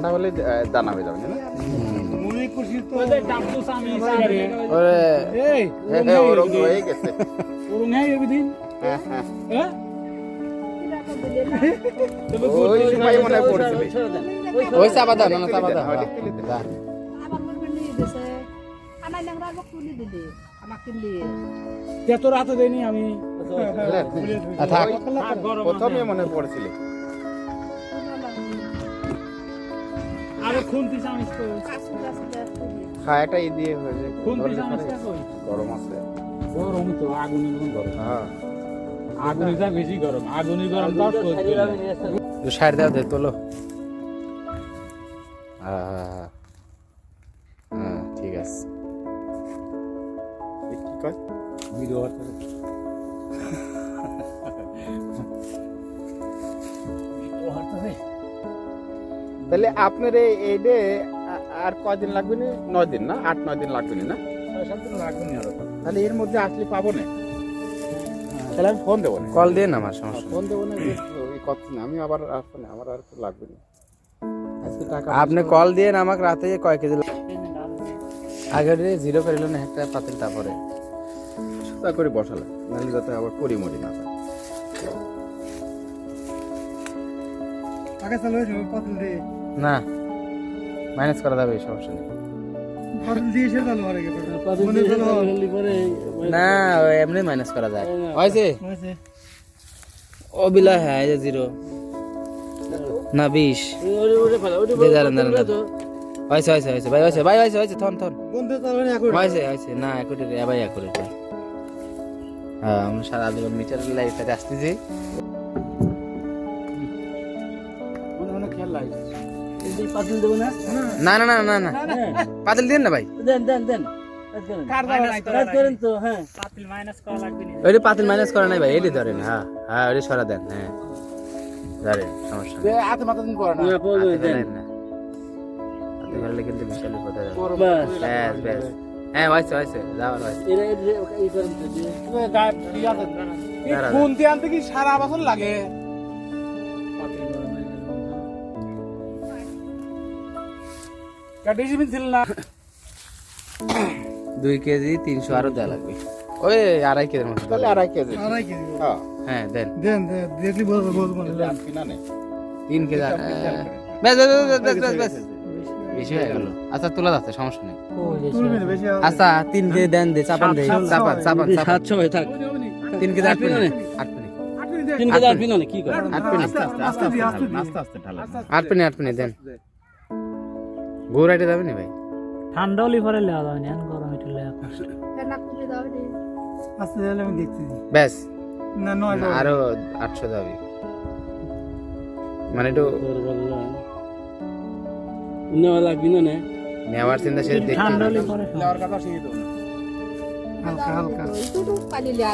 ঠান্ডা হলে দানা হয়ে যাবে না? মনে হ্যাঁ, হ্যাঁ, হয়ে তোর হাতে দেয়নি আমি প্রথমে মনে পড়ছিল। আরে খুন্তি সামিস তো। খায়াটা ই দিয়ে হয়ে যায় খুন্তি কই গরম আছে। গরম তো আগুনের মতন গরম। হ্যাঁ। আগুনিটা বেশি গরম আগুনি গরম তো সহ্য। দু সাইড দাও দে তোলো। হ্যাঁ হ্যাঁ, হ্যাঁ। হ্যাঁ। ঠিক আছে। কি কয়? ভিডিও তাহলে আপনার এই আ- আর কয়দিন লাগবে না? নয় দিন না আট নয় দিন লাগবে না না তাহলে এর মধ্যে আসলে পাবো না। তাহলে আমি ফোন দেবো না। কল দিয়ে না আমার সমস্যা ফোন দেবো না না আমি আবার আসব না আমার আর লাগবে না। আজকে টাকা আপনি কল দিয়ে আমাকে রাতে কয় কেজি লাগ- আগে রে জিরো করিল না একটা পাতিল তারপরে। সোজা করে বসালে নাহলে যাতে আবার করি মরি না যায়। আগে চালু হয়েছে পাতিল দিয়ে। না মাইনাস করা যাবে সমস্যা নেই। না এমনি মাইনাস করা যায়। হয়েছে? হ্যাঁ জিরো না বিশ। দে দাঁড়ান দাঁড়ান দাঁড়ান হয়েছে হয়েছে হয়েছে ভাই হয়েছে ভাই হয়েছে হয়েছে থন থন হয়েছে হয়েছে না একুটি রে ভাই একুটি হ্যাঁ আমরা সারা জীবন মিটার লাইফে আসতেছি। পাতিল দেবো না? না না না না না। পাতিল দিন না ভাই। দেন দেন দেন। করেন। তো হ্যাঁ। ওইটি পাতিল মাইনাস করা নাই ভাই এটি ধরেন হ্যাঁ। হ্যাঁ ওইটি সরা দেন হ্যাঁ। ধরেন সমস্যা হয়ে হয়েছে হয়েছে। যাওয়ার হয়েছে সারা বছর লাগে? না দুই কেজি তিনশো আরও দেওয়া লাগবে ওই আড়াই কেজির মতো তাহলে আড়াই কেজি আড়াই কেজি হ্যাঁ হ্যাঁ দেন দেখলি বলব বলব তিন কেজি বেশি হয়ে গেল আচ্ছা তোলা যাচ্ছে সমস্যা নেই আচ্ছা তিন কেজি দেন দে চাপান দে চাপান চাপান সাতশো হয়ে থাক তিন কেজি আট মিনিট আট মিনিট তিন কেজি আট মিনিট কি করে আট মিনিট আস্তে আস্তে আস্তে আস্তে আস্তে আস্তে ঘুরাইতে যাবে না ভাই? ঠান্ডা হলে পরে লেওয়া যাবে না গরম একটু লেওয়া কষ্ট। না কুলি দাও রে। আস্তে গেলে আমি দেখছি ব্যাস। না নয় না, আরও আটশো যাবে। মানে একটু নেওয়া লাগবে না নেওয়ার চিন্তা সে দেখতে ঠান্ডা হলে পরে হালকা হালকা। একটু পালি লিয়া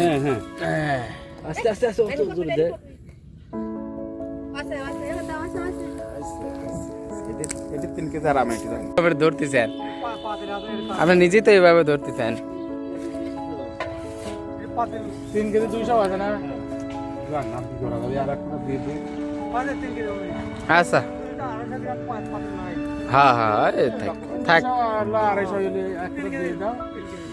হ্যাঁ হ্যাঁ। আস্তে আস্তে আস্তে অত জোরে এটা- তিন কেজি আর আমি এভাবে ধরতেছেন? আপনি নিজেই তো এইভাবে ধরতেছেন। তিন কেজি দুইশো আছে না? আচ্ছা। আড়াইশো। হ্যাঁ হ্যাঁ থাক থাক। কেজি